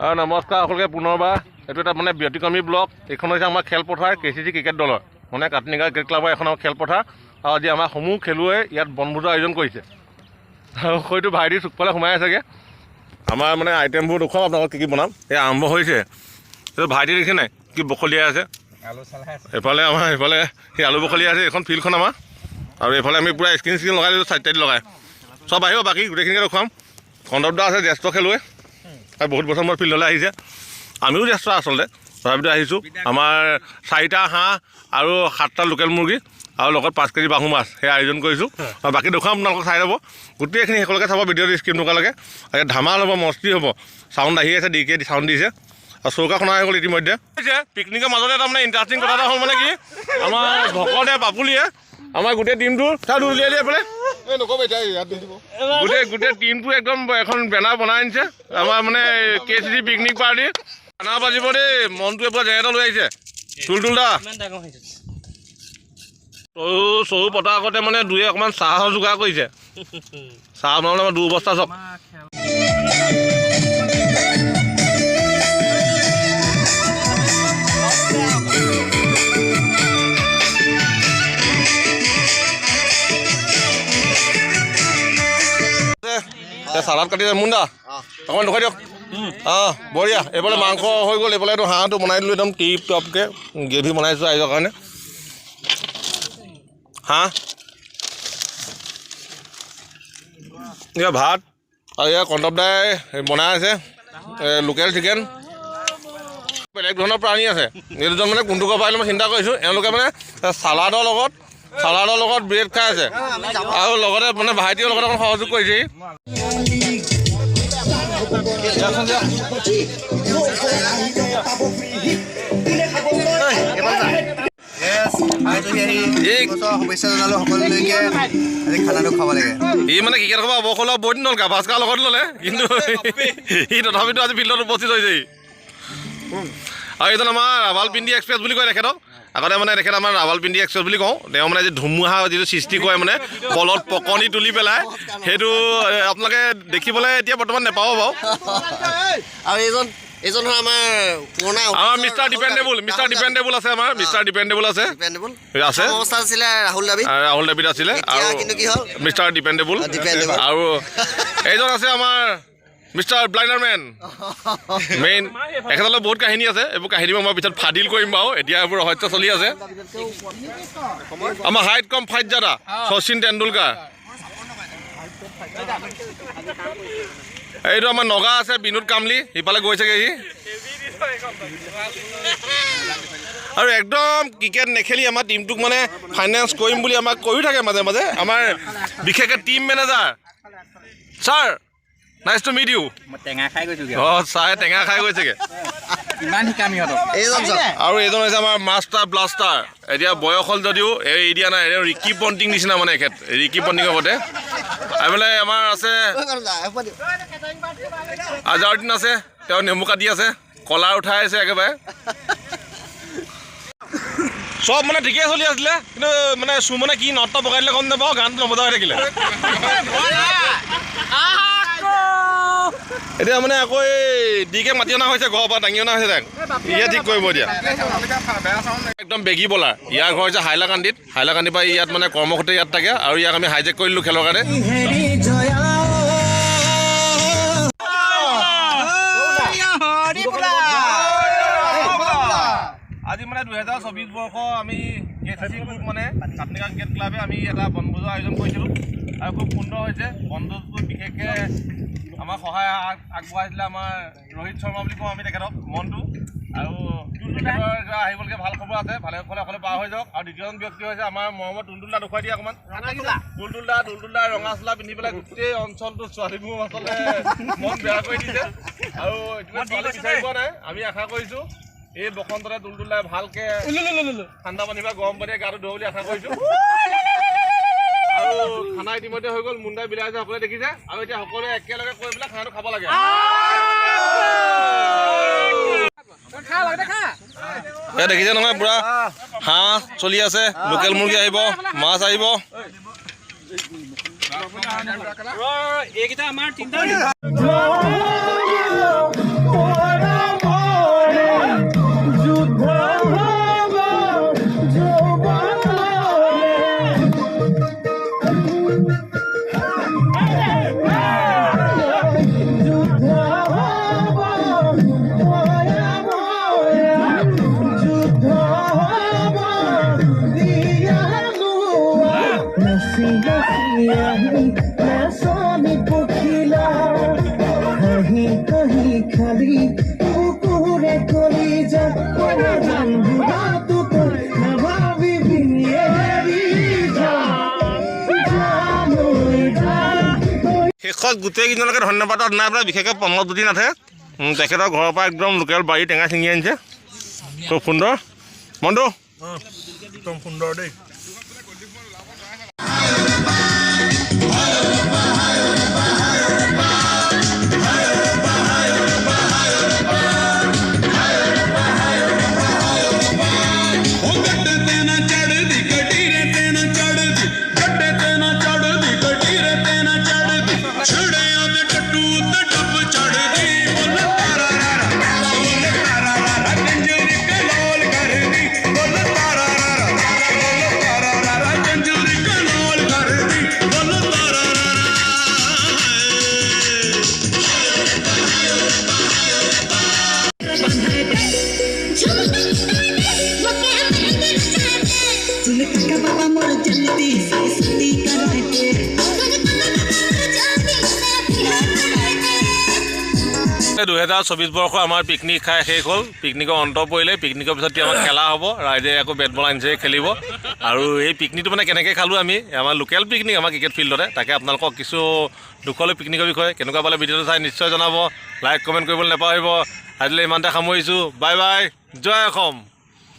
অঁ নমস্কাৰ সকলোকে পুনৰবাৰ। এইটো এটা মানে ব্যতিক্ৰমী ব্লক এইখন হৈছে আমাৰ খেলপথাৰ কে চি চি ক্ৰিকেট দলৰ। মানে কাটনিগা ক্ৰিকেট ক্লাবৰ এখন আমাৰ খেলপথাৰ। আৰু আজি আমাৰ সমূহ খেলুৱৈ ইয়াত বনভোজৰ আয়োজন কৰিছে। আৰু হয়তো ভাইটি চুকফালে সোমাই আছেগৈ। আমাৰ মানে আইটেমবোৰ দেখুৱাম আপোনালোকক কি কি বনাম। এই আৰম্ভ হৈছে। এইটো ভাইটি দেখিছে নাই? কি বখলিয়াই আছে। এইফালে আমাৰ এইফালে সেই আলু বখলিয়াই আছে এইখন ফিল্ডখন আমাৰ। আৰু এইফালে আমি পূৰা স্ক্ৰীণ স্ক্ৰীণ লগাই দিছোঁ চাইড টাইড লগাই। চব আহিব বাকী গোটেইখিনিকে দেখুৱাম। কণ্ডপ দা আছে জ্যেষ্ঠ খেলুৱৈ। আৰু বহুত বছৰ মূৰত ফিল্ডলৈ আহিছে। আমিও জ্যেষ্ঠ আচলতে তথাপিতো আহিছোঁ। আমাৰ চাৰিটা হাঁহ আৰু সাতটা লোকেল মুৰ্গী আৰু লগত পাঁচ কেজি বাহু মাছ সেই আয়োজন কৰিছোঁ। আৰু বাকী দেখুৱাম আপোনালোকক চাই ল'ব। গোটেইখিনি সকলোকে চাব ভিডিঅ'টো স্ক্ৰীন থকালৈকে আৰু ধামাল হ'ব মস্তি হ'ব। চাউণ্ড আহি আছে ডিকে চাউণ্ড দিছে। আৰু চৌকা খনা হৈ গ'ল ইতিমধ্যে। পিকনিকৰ মাজতে তাৰমানে ইণ্টাৰেষ্টিং কথা এটা হ'ল মানে কি? আমাৰ ভকতে বাপুলিয়ে আমাৰ গোটেই টিমটো চাউল উলিয়াই দিয়ে বোলে। গোটেই গোটেই টিমটো একদম এখন বেনাৰ বনাই আনিছে। আমাৰ মানে কে চি চি পিকনিক পাৰ্টি খানা বাজিব দেই মনটোৱে পুৰা জেগেটা লৈ আহিছে। তুল দা। চৰু চৰু পতাৰ আগতে মানে দুয়ে অকণমান চাহৰ যোগাৰ কৰিছে। চাহ বনাবলৈ আমাৰ দুবস্থা চব। চালাড কাটিছে মুণ্ডা অকণমান দেখুৱাই দিয়ক। অঁ বঢ়িয়া। এইফালে মাংস হৈ গ'ল এইফালে এইটো হাঁহটো বনাই দিলোঁ একদম টিপ টপকৈ। গ্ৰেভি বনাইছোঁ ৰাইজৰ কাৰণে। হাঁহ। এয়া ভাত। আৰু এয়া কণ্টপ দাই বনাই আছে লোকেল চিকেন। বেলেগ ধৰণৰ প্ৰাণী আছে। এই দুজন মানে কোনটো ক'ৰ পাৰিলে মই চিন্তা কৰিছোঁ। এওঁলোকে মানে চালাডৰ লগত চালাডৰ লগত ব্ৰেড খাই আছে। আৰু লগতে মানে ভাইটিৰ লগত অকণ সহযোগ কৰিছে সি মানে ক্ৰিকেট খেলা অৱসৰ লোৱা বহুত দিন হ'ল গাভাস্কাৰ লগত ল'লে। কিন্তু সি তথাপিতো আজি ফিল্ডত উপস্থিত হৈছে। আৰু এইজন আমাৰ ৰাভালপিণ্ডি এক্সপ্ৰেছ বুলি কয় তেখেতক আগতে মানে তেখেত আমাৰ ৰাভালপিণ্ডি এক্সপ্ৰেছ বুলি কওঁ। তেওঁ মানে যি ধুমুহা যিটো সৃষ্টি কৰে মানে কলত পকনি তুলি পেলাই সেইটো আপোনালোকে দেখিবলৈ এতিয়া বৰ্তমান নাপাব বাৰু। আৰু এইজন এইজন হ'ল আমাৰ পুৰণা আমাৰ মিষ্টাৰ ডিপেণ্ডেবল মিষ্টাৰ ডিপেণ্ডেবল আছে আমাৰ মিষ্টাৰ ডিপেণ্ডেবল আছে। আছে। অৱস্থাত আছিলে ৰাহুল দাবি ৰাহুল ডেভিড আছিলে আৰু কিন্তু কি হ'ল? Mister dependable. আৰু এইজন আছে আমাৰ মিষ্টাৰ ব্লাইণ্ডাৰমেন মেইন এখেতলৈ বহুত কাহিনী আছে এইবোৰ কাহিনী মই পিছত ফাদিল কৰিম বাৰু এতিয়া এইবোৰ ৰহস্য চলি আছে। আমাৰ হাইট কম ফাইট জাদা শচীন তেণ্ডুলকাৰ। এইটো আমাৰ নগা আছে বিনোদ কামলি সিফালে গৈছেগৈ সি। আৰু একদম ক্ৰিকেট নেখেলি আমাৰ টিমটোক মানে ফাইনেন্স কৰিম বুলি আমাক কৈও থাকে মাজে মাজে আমাৰ বিশেষকৈ team manager. Sir! Nice to meet you টেঙা খাই গৈছোঁ অঁ ছাৰে টেঙা খাই গৈছেগৈ। শিকাম এইজন আৰু এইজন হৈছে আমাৰ মাষ্টাৰ ব্লাষ্টাৰ। এতিয়া বয়স হ'ল যদিও এই এৰি দিয়া নাই। ৰিকি পণ্টিং নিচিনা মানে এখেত। ৰিকি পণ্টিঙৰ আগতে এইফালে আমাৰ আছে আজাৰুদ্দিন আছে। তেওঁ নেমু কাটি আছে। কলাৰ উঠাই আছে একেবাৰে। চব মানে ঠিকেই চলি আছিলে। কিন্তু মানে চুমনে কি নটটা বগাই দিলে গম নাপাওঁ। গানটো নবজা হৈ থাকিলে। এতিয়া মানে আকৌ এই ডিকে মাতি অনা হৈছে ঘৰৰ পৰা দাঙি অনা হৈছে তাক ইয়ে ঠিক কৰিব এতিয়া। একদম বেগী বলাৰ ইয়াৰ ঘৰ হৈছে হাইলাকান্দিত হাইলাকান্দিৰ পৰা ইয়াত মানে কৰ্মসূত্ৰে ইয়াত থাকে আৰু ইয়াক আমি হাইজেক কৰিলোঁ খেলৰ কাৰণে। আজি মানে দুহেজাৰ চৌবিছ বৰ্ষ আমি মানে কাটনিকা ক্ৰিকেট ক্লাবে আমি এটা বনভোজৰ আয়োজন কৰিছিলোঁ। আৰু খুব সুন্দৰ হৈছে। বনভোজটো বিশেষকৈ আমাৰ সহায় আগ- আগবঢ়াইছিলে আমাৰ ৰোহিত শৰ্মা বুলি কওঁ আমি তেখেতক মনটো। আৰু তেখেতৰ আহিবলগীয়া ভাল খবৰ আছে ভালে সকলে সকলে পাৰ হৈ যাওক। আৰু দ্বিতীয়জন ব্যক্তি হৈছে আমাৰ মৰমৰ টুলটুল দা দেখুৱাই দিয়ে অকণমান। টুলটুল দা টুলটুল দা ৰঙা চোলা পিন্ধি পেলাই গোটেই অঞ্চলটো ছোৱালীবোৰ আচলতে মন বেয়া কৰি দিছে। আৰু ছোৱালী বিচাৰি পোৱা নাই আমি আশা কৰিছোঁ এই বসন্ততে টুলটুলাই ভালকে ঠাণ্ডা পানী বা গৰম পানীয়ে গাটো ধুব বুলি আশা কৰিছোঁ। খানা ইতিমধ্যে হৈ গ'ল মুণ্ডাই বিলাইছে সকলোৱে দেখিছে। আৰু এতিয়া সকলোৱে একেলগে কৈ পেলাই খানাটো খাব লাগে। দেখিছে নহয় পুৰা হাঁহ চলি আছে লোকেল মুৰ্গী আহিব মাছ আহিব। এইকেইটা আমাৰ তিনিটা। পুরে করি যা শেষত গোটেইকেইজনলৈকে ধন্যবাদ আপোনাৰ আপোনাৰ বিশেষকৈ পমল দুদিন আছে। তেখেতৰ ঘৰৰ পৰা একদম লোকেল বাৰী টেঙা ছিঙি আনিছে। খুব সুন্দৰ। মনটো একদম সুন্দৰ দেই। Look at Baba Mora Jalati. দুহেজাৰ চৌবিছ বৰ্ষৰ আমাৰ পিকনিক খাই শেষ হ'ল। পিকনিকৰ অন্ত পৰিলে পিকনিকৰ পিছত আমাৰ খেলা হ'ব ৰাইজে আকৌ বেট বল আনিছে খেলিব। আৰু এই পিকনিকটো মানে কেনেকৈ খালোঁ আমি আমাৰ লোকেল পিকনিক আমাৰ ক্ৰিকেট ফিল্ডতে। তাকে আপোনালোকক কিছু দুখলৈ পিকনিকৰ বিষয়ে কেনেকুৱা পালে ভিডিঅ'টো চাই নিশ্চয় জনাব। লাইক কমেণ্ট কৰিবলৈ নাপাহৰিব। আজিলৈ ইমানতে সামৰিছোঁ। বাই বাই জয় অসম।